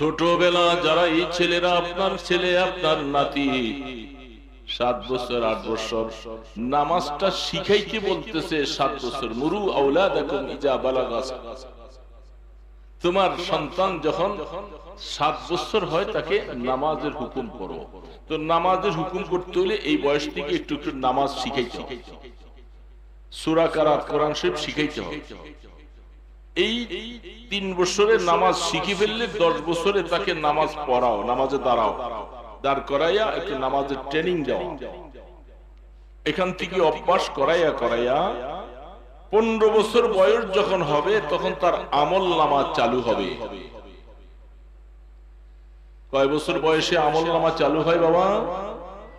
ছোটবেলা যারা এই ছেলেরা আপনার ছেলে, আপনার নাতি, সাত বছর, আট বছর, নামাজটা শিখাইতে বলতেছে, সাত বছর, মুরু আউলা বালাগাস তোমার সন্তান যখন সাত বছর হয়, তাকে নামাজের হুকুম করো। তো নামাজের হুকুম করতে হলে এই বয়স থেকে একটু একটু নামাজ শিখাইতে হবে। সুরা কারাত, কোরআন শরীফ শিখাইতে হবে। এই তিন বছরের নামাজ শিখে ফেললে দশ বছরে তাকে নামাজ পড়াও, নামাজে দাঁড়াও। দাঁড় করাইয়া একটু নামাজের ট্রেনিং দেওয়া। এখান থেকে অভ্যাস করাইয়া করাইয়া পনেরো বছর বয়স যখন হবে, তখন তার আমল নামা চালু হবে। কয় বছর বয়সে আমল নামা চালু হয় বাবা?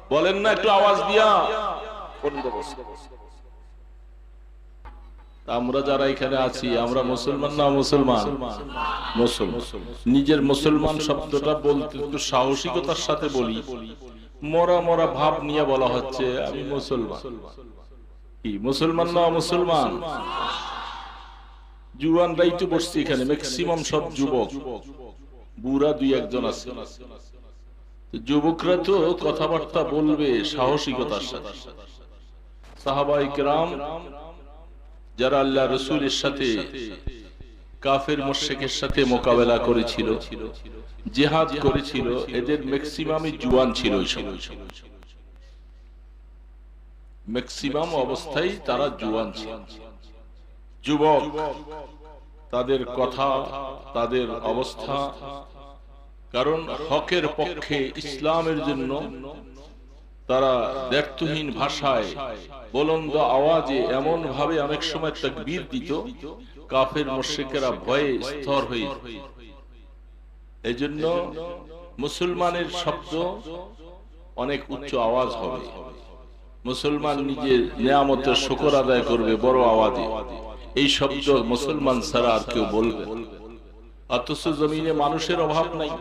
বলেন না, একটু আওয়াজ দিয়া। পনেরো বছর। আমরা যারা এখানে আছি, আমরা মুসলমান না মুসলমান? নিজের মুসলমান শব্দটা বলতে একটু সাহসিকতার সাথে বলি। মরা মরা ভাব নিয়ে বলা হচ্ছে, আমি মুসলমান। কি, মুসলমান না মুসলমান? জুয়ান রাইতে বসছে এখানে ম্যাক্সিমাম সব যুবক। বুড়া দুই একজন আছে। যুবকরা তো কথাবার্তা বলবে সাহসিকতার সাথে। সাহাবাই কেরাম যারা আল্লাহ রসুলের সাথে, কাফের মোশেকের সাথে মোকাবেলা করেছিল, জেহাদ করেছিল, এদের ম্যাক্সিমামই জুয়ান ছিল ম্যাক্সিমাম অবস্থায় তারা জুয়ান ছিল। যুবক, তাদের কথা, তাদের অবস্থা, কারণ হকের পক্ষে ইসলামের জন্য তারা দ্ব্যর্থহীন ভাষায় বলন্দ আওয়াজে এমন ভাবে অনেক সময় তাকবীর দিত, কাফের মোশেকেরা ভয়ে স্তর হয়ে এই জন্য মুসলমানের শব্দ অনেক উচ্চ আওয়াজ হবে। মুসলমান নিজের নিয়ামতের শকর আদায় করবে, বড় আওয়াজে। এই শব্দ মুসলমান ছাড়া আর কেউ বলবে অথচ জমিনে মানুষের অভাব নাই।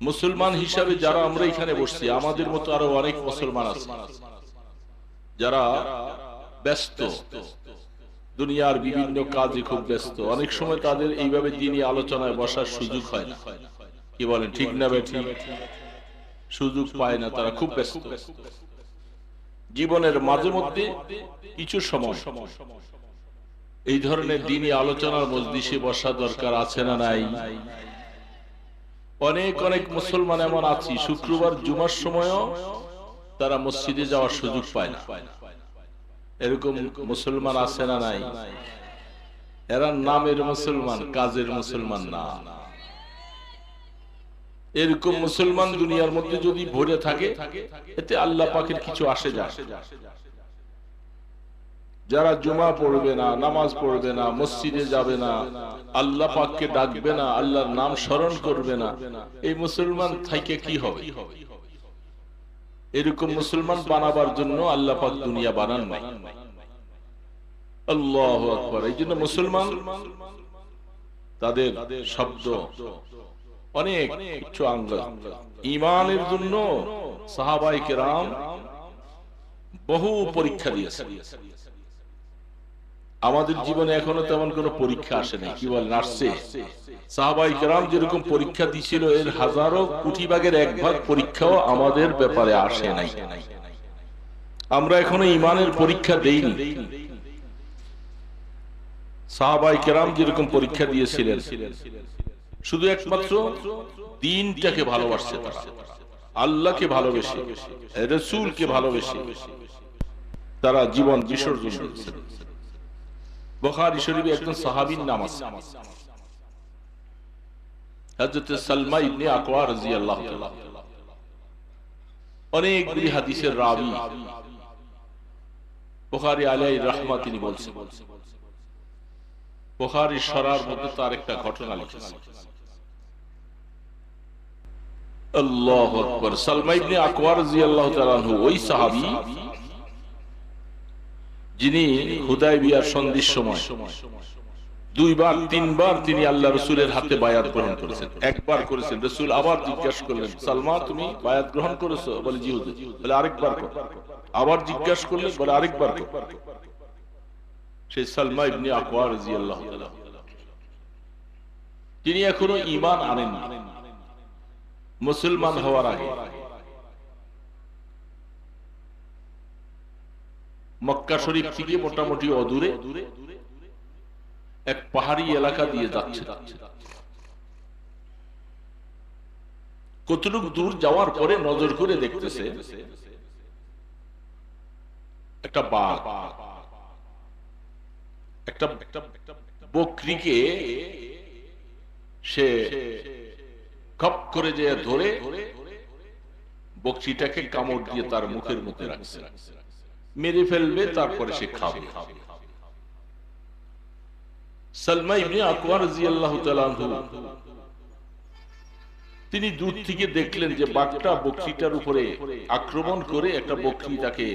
মুসলমান হিসাবে যারা আমরা এখানে বসছি, আমাদের মতো আরও অনেক মুসলমান আছে। যারা ব্যস্ত, দুনিয়ার বিভিন্ন কাজে খুব ব্যস্ত। অনেক সময় তাদের এইভাবে দিনই আলোচনায় বসার সুযোগ হয় না। কি বলেন, ঠিক না বেঠি সুযোগ পায় না, তারা খুব ব্যস্ত। জীবনের মাঝে মধ্যে কিছু সময় এই ধরনের দিনই আলোচনার মজলিসে বসা দরকার আছে না নাই? অনেক অনেক মুসলমান এমন আছি, শুক্রবার জুমার সময়ও তারা মসজিদে যাওয়ার সুযোগ পায় না। এরকম মুসলমান আছে না নাই? এরা নামের মুসলমান, কাজের মুসলমান না। এরকম মুসলমান দুনিয়ার মধ্যে যদি ভরে থাকে, এতে আল্লাহ পাকের কিছু আসে যায় যারা জুমা পড়বে না, নামাজ পড়বে না, মসজিদে যাবে না, আল্লাহ পাককে ডাকবে না, আল্লাহর নাম স্মরণ করবে না, এই মুসলমান থাইকে কি হবে? এরকম মুসলমান বানাবার জন্য আল্লাহ পাক দুনিয়া বানান নাই। আল্লাহ আকবর। এই জন্য মুসলমান তাদের শব্দ অনেক উচ্চ আঙ্গ ইমানের জন্য সাহাবাই কেরাম বহু পরীক্ষা দিয়েছে আমাদের জীবনে এখনও তেমন কোন পরীক্ষা আসে নাই। কি বলেন, আসছে। যেরকম পরীক্ষা দিছিল, এর হাজারো কোটি ভাগের এক ভাগ পরীক্ষাও আমাদের ব্যাপারে আসে নাই। আমরা এখনও ইমানের পরীক্ষা দেইনি। সাহাবাই কেরাম যেরকম পরীক্ষা দিয়েছিলেন, শুধু একমাত্র দিনটাকে ভালোবাসছে আল্লাহকে ভালোবেসে, রসুলকে ভালোবেসে তারা জীবন বিসর্জন দিয়েছেন। বখারি শরীফে একজন সাহাবীর নাম আছে। হযরত সালমা ইবনে আকওয়া রাদিয়াল্লাহু তাআলা। হাদিসের রাবী। বুখারী তিনি বলছেন। বুখারী শরার মধ্যে তার একটা ঘটনা আল্লাহু আকবার। সালমা ইবনে আকওয়া রাদিয়াল্লাহু তাআলা ওই সাহাবী যিনি হুদায় বিয়ার সন্ধির সময় দুইবার, তিনবার তিনি আল্লাহ রসুলের হাতে বায়াত গ্রহণ করেছেন। একবার করেছেন। রসুল আবার জিজ্ঞাসা করলেন, সালমা, তুমি বায়াত গ্রহণ করেছ? বলে, জি হুজুর। বলে, আরেকবার আবার জিজ্ঞাসা করলেন, বলে, আরেকবার সেই সালমা ইবনে আকওয়া রাদিয়াল্লাহু তাআলা। তিনি এখনও ইমান আনেন মুসলমান হওয়ার আগে। মক্কা শরীফ থেকে মোটামুটি অদূরে এক পাহাড়ি এলাকা দিয়ে যাচ্ছে। কতটুক দূর যাওয়ার পরে নজর করে দেখতেছে, একটা বাঘ। একটা বকরিকে সে খপ করে যে ধরে, বকরিটাকে কামড় দিয়ে তার মুখের মধ্যে রাখছে। মেরে ফেলবে, তারপরে সে খাবে। তিনি দূর থেকে দেখলেন যে বাঘটা বকরিটার উপরে আক্রমণ করে একটা বকরি তাকে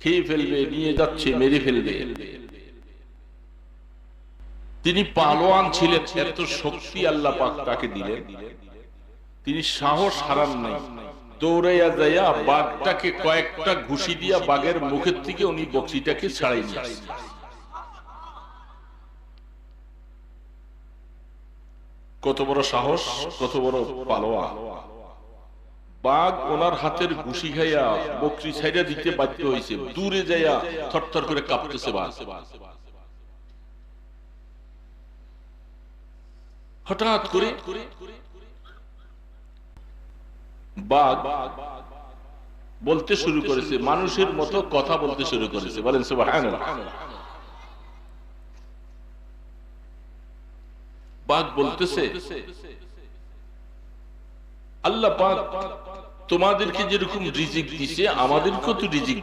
খেয়ে ফেলবে, নিয়ে যাচ্ছে, মেরে ফেলবে। তিনি পালোয়ান ছিলেন, এত শক্তি আল্লাহ পাক তাকে দিলেন। তিনি সাহস হারান নাই। দৌড়াইয়া যাইয়া বাঘটাকে কয়েকটা ঘুষি দিয়া বাঘের মুখের থেকে উনি বকরিটাকে ছাড়াই কত বড় সাহস, কত বড় পালোয়া। বাঘ ওনার হাতের ঘুষি খাইয়া বকরি ছাইড়া দিতে বাধ্য হয়েছে দূরে যাইয়া থরথর করে কাঁপতেছে বাঘ। হঠাৎ করে বাঘ বলতে শুরু করেছে, মানুষের মতো কথা বলতে শুরু করেছে। বলেন বাঘ বলতেছে, আল্লাহ তোমাদেরকে যেরকম রিজিক দিছে, আমাদেরকেও তো রিজিক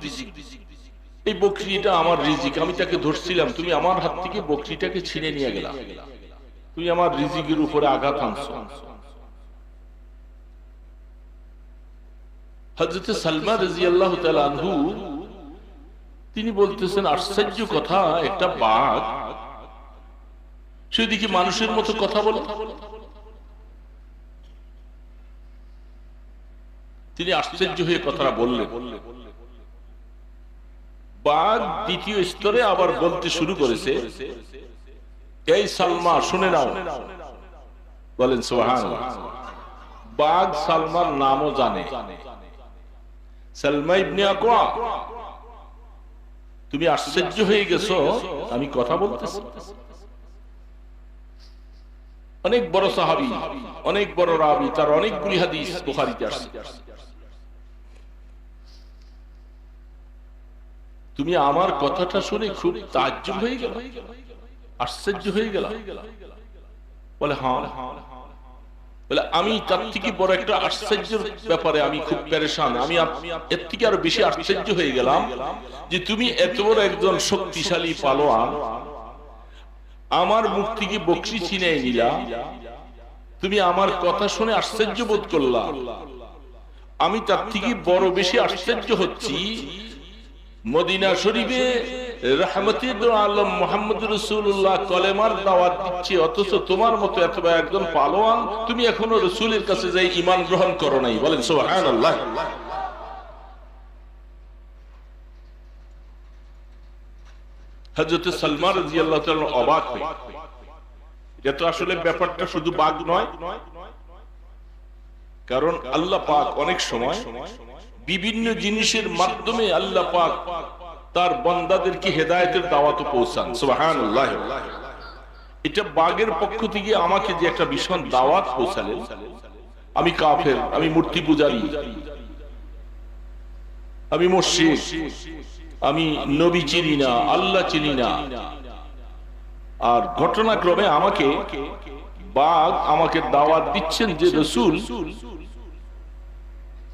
এই বকরিটা আমার রিজিক, আমি তাকে ধরছিলাম, তুমি আমার হাত থেকে বকরিটাকে ছিনে নিয়ে গেলা। তুমি আমার রিজিকের উপরে আঘাত আনছো। হজরত সালমা রাজি আল্লাহ তিনি বলতেছেন, আশ্চর্য কথা, একটা বাঘ সেদিকে মানুষের মতো কথা বলে। তিনি আশ্চর্য হয়ে কথাটা বললেন। বাঘ দ্বিতীয় স্তরে আবার বলতে শুরু করেছে এই সালমা, শুনে নাও। বলেন সোহান বাঘ সালমার নামও জানে। তুমি আশ্চর্য হয়ে গেছো, আমি কথা বলতেছি। অনেক বড় সাহাবি, অনেক বড় রাবি, তার অনেকগুলি হাদিস বুখারীতে আসছে। তুমি আমার কথাটা শুনে খুব তাজ্জব হয়ে গেল, আশ্চর্য হয়ে গেল। বলে হ্যাঁ। বলে, আমি তার থেকে বড় একটা আশ্চর্যের ব্যাপারে আমি খুব পেরেশান। আমি এর থেকে আরও বেশি আশ্চর্য হয়ে গেলাম যে তুমি এত বড় একজন শক্তিশালী পালোয়ান। আমার মুখ থেকে বকরি ছিনাই নিলা। তুমি আমার কথা শুনে আশ্চর্য বোধ করলা। আমি তার থেকে বড় বেশি আশ্চর্য হচ্ছি। মদিনা শরীফে আসলে ব্যাপারটা শুধু বাঘ নয়, কারণ আল্লাহ পাক অনেক সময় বিভিন্ন জিনিসের মাধ্যমে আল্লাহ পাক তার বন্দাদেরকে হেদায়তের দাওয়াত পৌঁছান? সুবাহান এটা বাঘের পক্ষ থেকে আমাকে যে একটা ভীষণ দাওয়াত পৌঁছালেন। আমি কাফের, আমি মূর্তি পূজারী। আমি মসজিদ আমি নবী চিনি না, আল্লাহ চিনি না। আর ঘটনাক্রমে আমাকে বাঘ আমাকে দাওয়াত দিচ্ছেন যে রসুল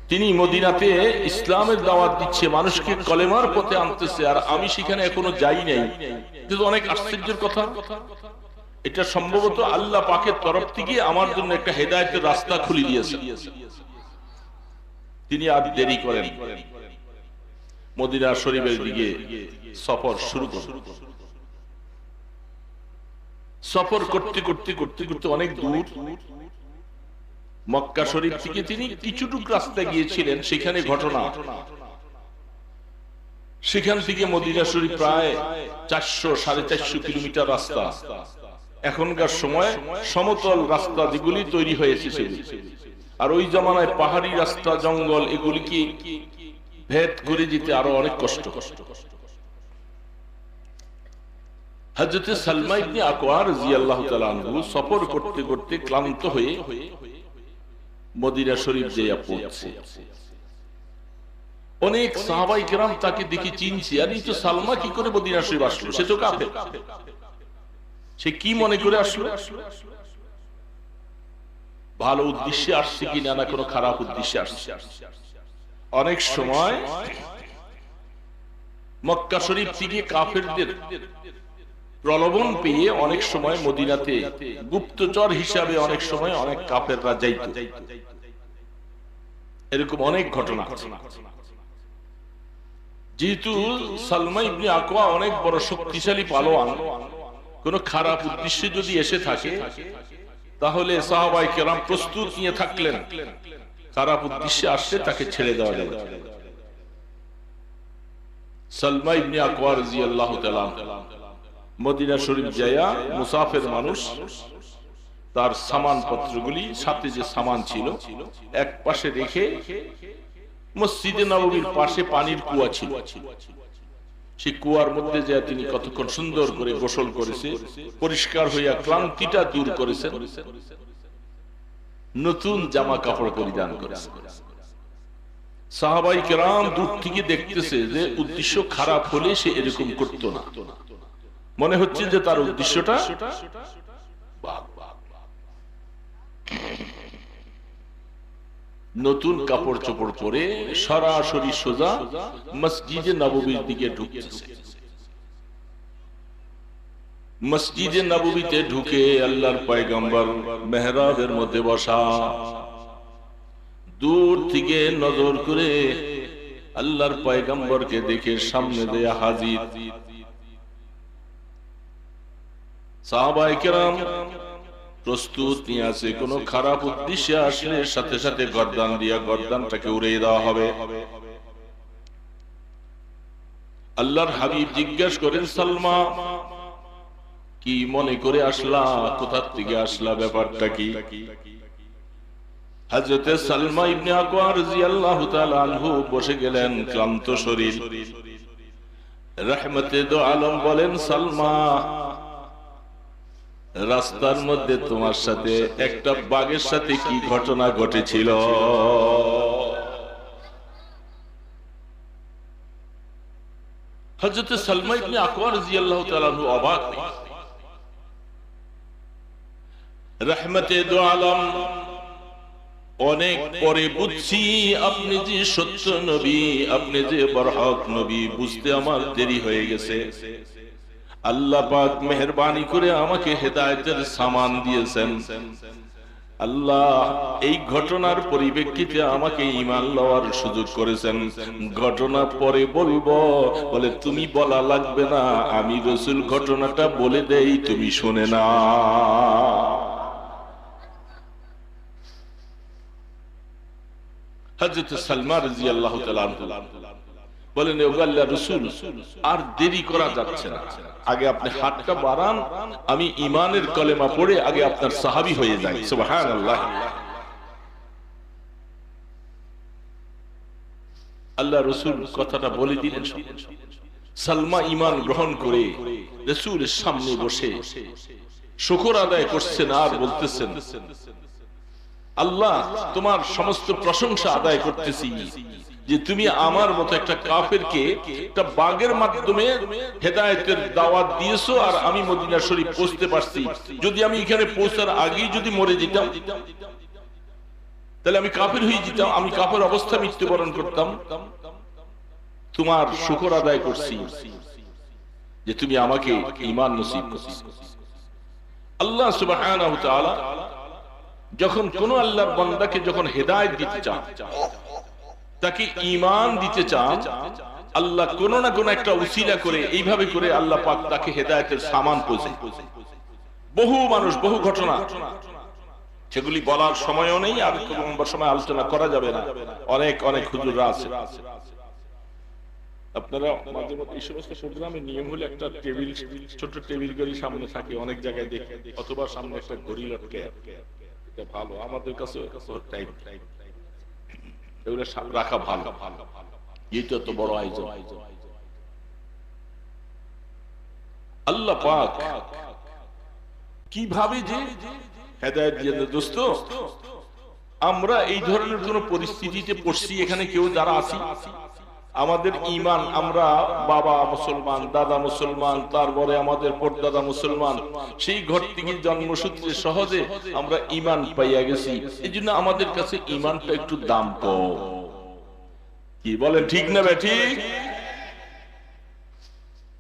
তিনি মদিনাতে ইসলামের দাওয়াত দিচ্ছে, মানুষকে কলেমার পথে আনতেছে, আর আমি সেখানে এখনও যাই নাই। কিন্তু অনেক আশ্চর্যের কথা। এটা সম্ভবত আল্লাহ পাকের তরফ থেকে আমার জন্য একটা হেদায়তের রাস্তা খুলে দিয়েছে। তিনি আর দেরি করেন মদিনা শরীফের দিকে সফর শুরু করুন। সফর করতে করতে করতে করতে অনেক দূর। মক্কা শরীফ থেকে তিনি কিছুটুক রাস্তা গিয়েছিলেন সেখানে ঘটনা। সেখান থেকে মদিনা শরীফ প্রায় চারশো সাড়ে চারশো কিলোমিটার রাস্তা। এখনকার সময় সমতল রাস্তা যেগুলি তৈরি হয়েছে সেগুলি। আর ওই জামানায় পাহাড়ি রাস্তা জঙ্গল এগুলিকে ভেদ করে যেতে আরও অনেক কষ্ট। কষ্ট। হজরতে সালমা ইবনে আকওয়ার রাদিয়াল্লাহু তাআলা সফর করতে করতে ক্লান্ত হয়ে মদিনা শরীফ যেয়া পৌঁছে অনেক সাহাবাই কেরাম তাকে দেখে চিনছে, আর এই তো সালমা কি করে মদিনা শরীফ আসলো? সে তো কাফের। সে কি মনে করে আসলো? ভালো উদ্দেশ্যে আসছে কি না কোনো খারাপ উদ্দেশ্যে আসছে। অনেক সময় মক্কা শরীফ থেকে কাফেরদের প্রলোভন পেয়ে অনেক সময় মদিনাতে গুপ্তচর হিসাবে অনেক সময় অনেক কাফেররা যাইত। এরকম অনেক ঘটনা যেহেতু সালমা ইবনে আকওয়া অনেক বড় শক্তিশালী পালোয়ান, কোন খারাপ উদ্দেশ্যে যদি এসে থাকে, তাহলে সাহাবাই কেরাম প্রস্তুত নিয়ে থাকলেন। খারাপ উদ্দেশ্যে আসলে তাকে ছেড়ে দেওয়া যাবে। সালমা ইবনে আকওয়া রাদিয়াল্লাহু তাআলা মদিনা শরীফ যায়া মুসাফের মানুষ তার সামান পত্রগুলি সাথে যে সামান ছিল এক পাশে রেখে মসজিদে নববীর পাশে পানির কুয়া ছিল। সেই কুয়ার মধ্যে যে তিনি কতক্ষণ সুন্দর করে গোসল করেছে পরিষ্কার হইয়া ক্লান্তিটা দূর করেছেন। নতুন জামা কাপড় পরিধান করেছে সাহাবাই কেরাম দূর থেকে দেখতেছে যে উদ্দেশ্য খারাপ হলে সে এরকম করতো না। মনে হচ্ছে যে তার উদ্দেশ্যটা নতুন কাপড় চোপড় পরে সরাসরি সোজা মসজিদে নববীর দিকে ঢুকতেছে। মসজিদে নববীতে ঢুকে আল্লাহর পয়গম্বর মেহরাবের মধ্যে বসা। দূর থেকে নজর করে আল্লাহর পয়গম্বরকে দেখে সামনে দেয়া হাজির। প্রস্তুত নিয়ে আছে কোন খারাপ উদ্দেশ্যে আসলে সাথে সাথে গরদান দিয়া গরদানটাকে উড়িয়ে দেওয়া হবে। আল্লাহর হাবিব জিজ্ঞাস করেন, সালমা, কি মনে করে আসলা? কোথার থেকে আসলা ব্যাপারটা কি? হজরতে সালমা ইবনে আকওয়া রাদিয়াল্লাহু তাআলা আনহু বসে গেলেন ক্লান্ত শরীর। রহমতে দো আলম বলেন, সালমা রাস্তার মধ্যে তোমার সাথে একটা বাঘের সাথে কি ঘটনা ঘটেছিল? হজরত অবাক রহমতে দো আলম। অনেক পরে বুঝছি আপনি যে সত্য নবী, আপনি যে বরহক নবী, বুঝতে আমার দেরি হয়ে গেছে। আল্লাহ পাক মেহরবানি করে আমাকে হেদায়তের সামান দিয়েছেন। আল্লাহ এই ঘটনার পরিপ্রেক্ষিতে আমাকে ইমান লওয়ার সুযোগ করেছেন। ঘটনা পরে বলব, বলে তুমি বলা লাগবে না, আমি রসুল ঘটনাটা বলে দেই, তুমি শুনে না হজরত সালমা রাজি আল্লাহ বলেন আর দেরি করা যাচ্ছে না। আগে আপনি হাতটা বাড়ান আমি ইমানের কলেমা পড়ে আগে আপনার সাহাবি হয়ে যাই। সুবহান আল্লাহ আল্লাহ রসুল কথাটা বলে দিলেন সালমা ইমান গ্রহণ করে রসুলের সামনে বসে। শুকর আদায় করছেন আর বলতেছেন আল্লাহ, তোমার সমস্ত প্রশংসা আদায় করতেছি যে তুমি আমার মতো একটা কাফেরকে একটা বাগের মাধ্যমে হেদায়তের দাওয়াত দিয়েছ আর আমি মদিনা শরীফ পৌঁছতে পারছি। যদি আমি এখানে পৌঁছার আগেই যদি মরে যেতাম, তাহলে আমি কাফের হয়ে যেতাম, আমি কাফের অবস্থা মৃত্যুবরণ করতাম। তোমার শুকর আদায় করছি যে তুমি আমাকে ইমান নসিব আল্লাহ তাআলা যখন কোন আল্লাহর বান্দাকে যখন হেদায়েত দিতে চান, তাকে ইমান দিতে চান, আল্লাহ কোন না কোন একটা উসিলা করে, এইভাবে করে আল্লাহ পাক তাকে হেদায়তের সামান পৌঁছে বহু মানুষ, বহু ঘটনা। সেগুলি বলার সময়ও নেই, আর সময় আলোচনা করা যাবে না। অনেক অনেক হুজুররা আছে। আপনারা মাঝে মধ্যে এই সমস্ত প্রোগ্রামে নিয়ম হলে একটা টেবিল ছোট টেবিল গড়ি সামনে থাকে, অনেক জায়গায় দেখে, অথবা সামনে একটা গড়ি লটকে এটা ভালো। আমাদের কাছে রাখা ভালো। তো বড় আয়োজন। আল্লাহ পাক কীভাবে যে হেদায়ত দিয়ে দোস্ত, আমরা এই ধরনের কোন পরিস্থিতিতে পড়ছি, এখানে কেউ যারা আছি আমাদের ইমান আমরা বাবা মুসলমান দাদা মুসলমান তারপরে আমাদের পরদাদা মুসলমান। সেই ঘর থেকে জন্মসূত্রে সহজে আমরা ইমান পাইয়া গেছি। এই জন্য আমাদের কাছে ইমানটা একটু দাম কি বলেন ঠিক না বে ঠিক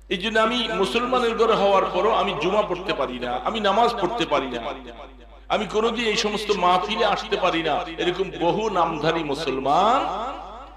এই জন্য আমি মুসলমানের ঘরে হওয়ার পরও আমি জুমা পড়তে পারি না। আমি নামাজ পড়তে পারি না। আমি কোনোদিন এই সমস্ত মাহফিলে আসতে পারি না। এরকম বহু নামধারী মুসলমান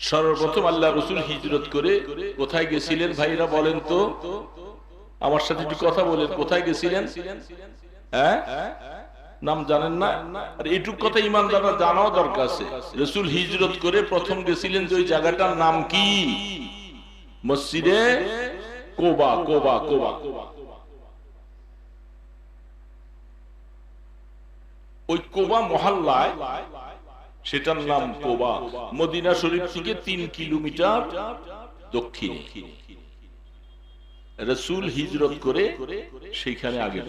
সর্বপ্রথম আল্লাহ রসুল হিজরত করে কোথায় গেছিলেন ভাইরা বলেন তো? আমার সাথে একটু কথা বলেন, কোথায় গেছিলেন? হ্যাঁ? নাম জানেন না? আর এইটুক কথা ইমানদাররা জানাও দরকার আছে। রসুল হিজরত করে প্রথম গেছিলেন যে ওই জায়গাটার নাম কি? মসজিদে? কোবা কোবা কোবা। ওই কোবা মহল্লায় সেটার নাম কোবা মদিনা শরীফ থেকে তিন কিলোমিটার দক্ষিণে। রসুল হিজরত করে সেইখানে আগে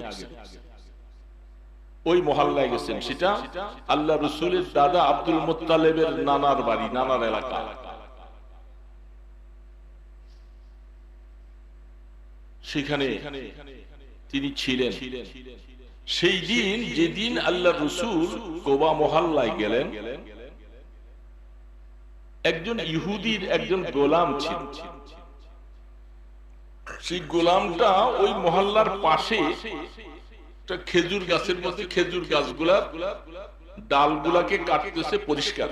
ওই মহল্লায় গেছেন সেটা আল্লাহ রসুলের দাদা আব্দুল মোত্তালেবের নানার বাড়ি, নানার এলাকা। সেখানে তিনি ছিলেন। সেই দিন যেদিন আল্লাহ রসুল কোবা মহল্লায় গেলেন, একজন ইহুদির একজন গোলাম ছিল। সেই গোলামটা ওই মহল্লার পাশে খেজুর গাছের মধ্যে খেজুর গাছগুলা ডালগুলাকে কাটতেছে পরিষ্কার।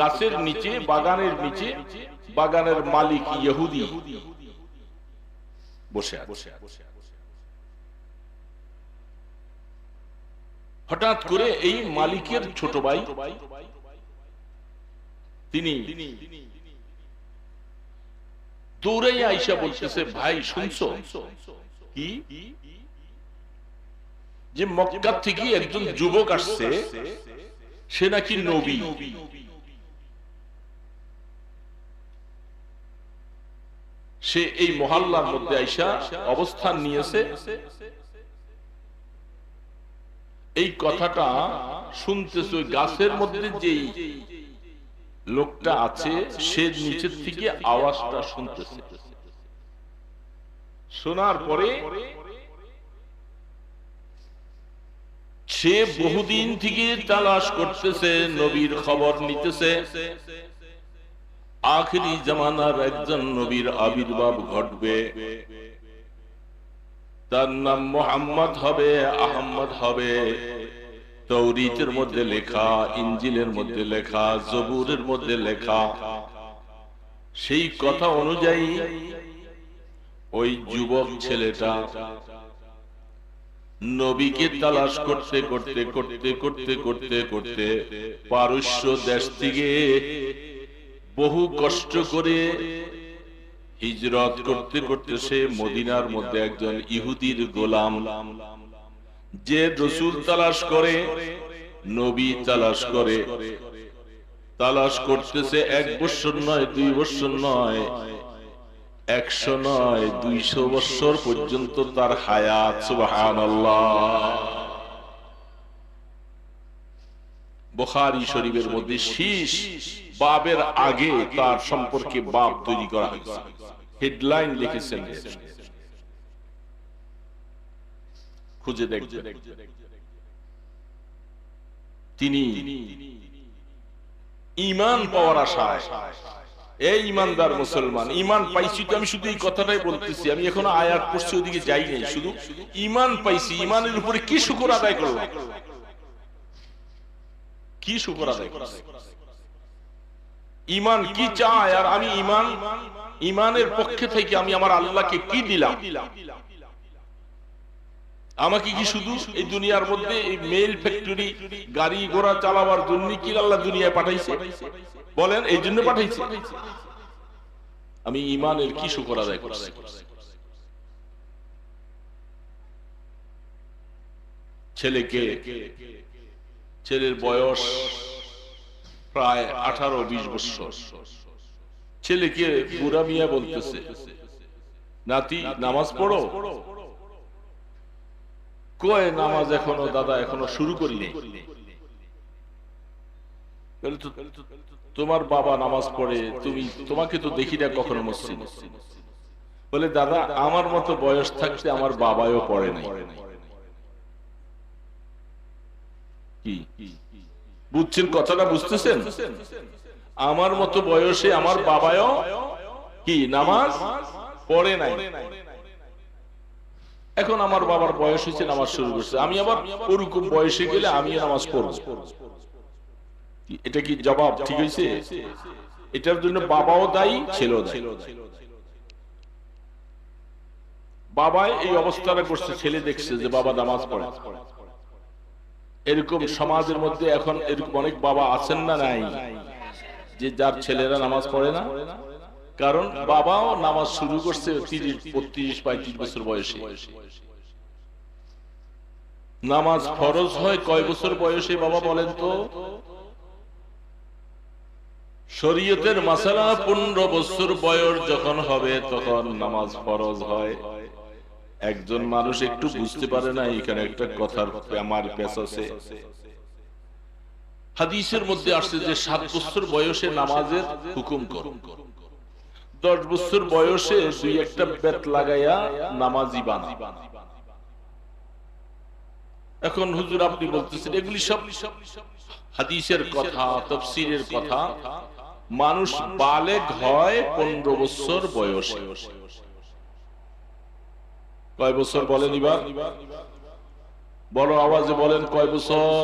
গাছের নিচে, বাগানের নিচে, বাগানের মালিক ইহুদি। বসে আছে। হঠাৎ করে এই মালিকের ছোট ভাই, তিনি দৌড়ে আইসা বলতেছে, ভাই, শুনছো? কি? যে মক্কা থেকে একজন যুবক আসছে, সে নাকি নবী। সে এই মহল্লার মধ্যে আইসা অবস্থান নিয়েছে। এই কথাটা শুনতেছে ওই গাছের মধ্যে যেই লোকটা আছে, সে নিচের থেকে আওয়াজটা শুনতেছে। শোনার পরে সে বহুদিন থেকে তালাশ করতেছে, নবীর খবর নিতেছে। আখরি জামানার একজন নবীর আবির্ভাব ঘটবে। তার নাম মোহাম্মদ হবে, আহম্মদ হবে। তৌরিতের মধ্যে লেখা ইঞ্জিলের মধ্যে লেখা, জবুরের মধ্যে লেখা। সেই কথা অনুযায়ী ওই যুবক ছেলেটা নবীকে তালাশ করতে করতে করতে করতে করতে করতে পারস্য দেশ থেকে বহু কষ্ট করে হিজরত করতে করতে সে মদিনার মধ্যে একজন ইহুদির গোলাম। যে রসুল তালাশ করে, নবী তালাশ করে। তালাশ করতেছে এক বছর নয়, দুই বছর নয়, একশো নয়, দুইশো বছর পর্যন্ত তার হায়াত সুবাহান বখারি শরীফের মধ্যে শীষ বাবের আগে তার সম্পর্কে বাপ তৈরি করা হয়েছে। হেডলাইন লিখেছেন খুঁজে দেখবেন। তিনি ইমান পাওয়ার আশায় এই ইমানদার মুসলমান, ইমান পাইছি তো আমি শুধু এই কথাটাই বলতেছি, আমি এখনও আয়াত পড়ছি, ওদিকে যাই নাই, শুধু ইমান পাইছি, ইমানের উপরে কি শুকর আদায় করলাম? কি শুকর আদায় করলাম? ইমান কি চায়? আর আমি ইমান ইমানের পক্ষে থেকে আমি আমার আল্লাহকে কি দিলাম? আমাকে কি শুধু এই দুনিয়ার মধ্যে এই মেল ফ্যাক্টরি গাড়ি ঘোড়া চালাবার জন্য কি আল্লাহ দুনিয়ায় পাঠাইছে? বলেন এই জন্য পাঠাইছে। আমি ইমানের কি শুকর আদায় করছি? ছেলেকে ছেলের বয়স প্রায় আঠারো বিশ বছর ছেলেকে বুড়া মিয়া বলতেছে, নাতি, নামাজ পড়ো? কয়, নামাজ এখনও দাদা এখনও শুরু করিনি। তোমার বাবা নামাজ পড়ে, তুমি, তোমাকে তো দেখি না কখনো মসজিদ? বলে, দাদা, আমার মতো বয়স থাকতে আমার বাবাও পড়ে নাই। কি? বুঝছেন কথাটা বুঝতেছেন? আমার মতো বয়সে আমার বাবাও কি, নামাজ পড়ে নাই? এখন আমার বাবার বয়স হয়েছে, নামাজ শুরু করছে। আমি আবার ওরকম বয়সে গেলে আমি নামাজ পড়ব। এটা কি জবাব ঠিক হয়েছে? এটার জন্য বাবাও দায়ী, ছেলেও দায়ী। বাবা এই অবস্থাটা করছে, ছেলে দেখছে যে বাবা নামাজ পড়ে। এরকম সমাজের মধ্যে এখন এরকম অনেক বাবা আছেন না নাই? যে যার ছেলেরা নামাজ পড়ে না? কারণ বাবাও নামাজ শুরু করছে তিরিশ বত্রিশ পঁয়ত্রিশ বছর বয়সে। নামাজ ফরজ হয় কয় বছর বয়সে বাবা বলেন তো? শরীয়তের মাসালা পনেরো বছর বয়স যখন হবে তখন নামাজ ফরজ হয়। একজন মানুষ একটু বুঝতে পারে না এখানে একটা কথার আমার পেশ আছে হাদিসের মধ্যে আসছে যে সাত বছর বয়সে নামাজের হুকুম কর। দশ বছর বয়সে দুই একটা বেত লাগাইয়া নামাজি বানা। এখন হুজুর আপনি বলতেছেন এগুলি সব হাদিসের কথা তফসিরের কথা। মানুষ বালেগ হয় পনেরো বছর বয়সে। কয় বছর বলেন এবার? বড় আওয়াজে বলেন কয় বছর?